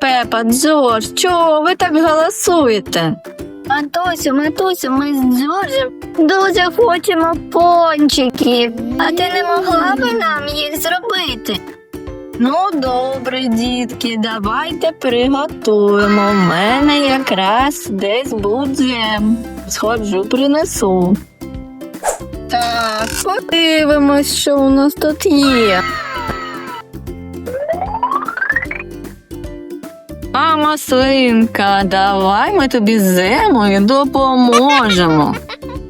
Пепа, Джордж, чого ви так голосуєте? Матусю, матусю, ми з Джорджем дуже хочемо пончиків. А ти не могла би нам їх зробити? Ну, добре, дітки, давайте приготуємо. У мене якраз десь був. Сходжу, принесу. Так, подивимось, що у нас тут є. А маслинка, давай ми тобі з землею допоможемо.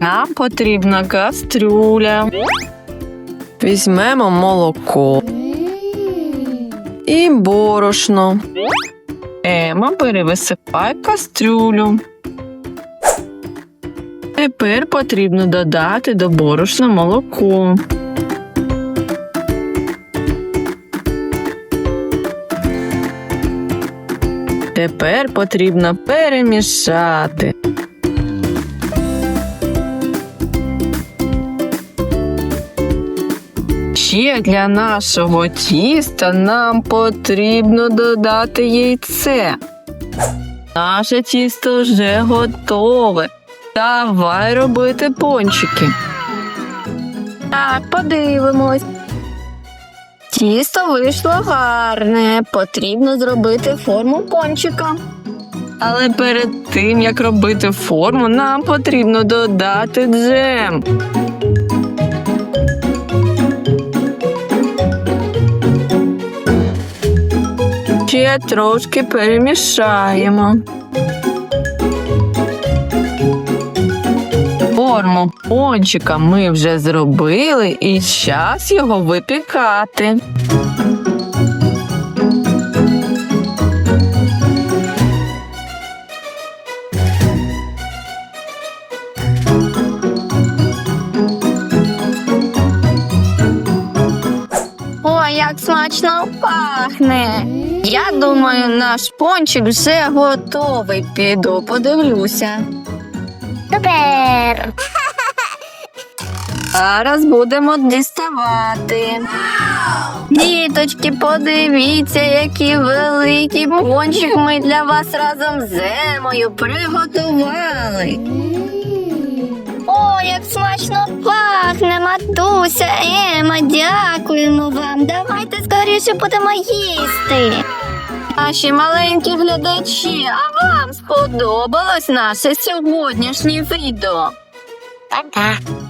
Нам потрібна кастрюля. Візьмемо молоко і борошно. Ема перевисипай кастрюлю. Тепер потрібно додати до борошна молоко. Тепер потрібно перемішати. Ще для нашого тіста нам потрібно додати яйце. Наше тісто вже готове. Давай робити пончики. Так, подивимось. Тісто вийшло гарне. Потрібно зробити форму пончика. Але перед тим, як робити форму, нам потрібно додати джем. Ще трошки перемішаємо. Форму пончика ми вже зробили і час його випікати. Ой, як смачно пахне. Я думаю, наш пончик вже готовий. Піду подивлюся. Супер! Зараз будемо діставати. Діточки, подивіться, які великі пончик ми для вас разом з Емою приготували. О, як смачно пахне, матуся, Ема, дякуємо вам. Давайте скоріше будемо їсти. Наші маленькі глядачі, а вам сподобалось наше сьогоднішнє відео? Так-так.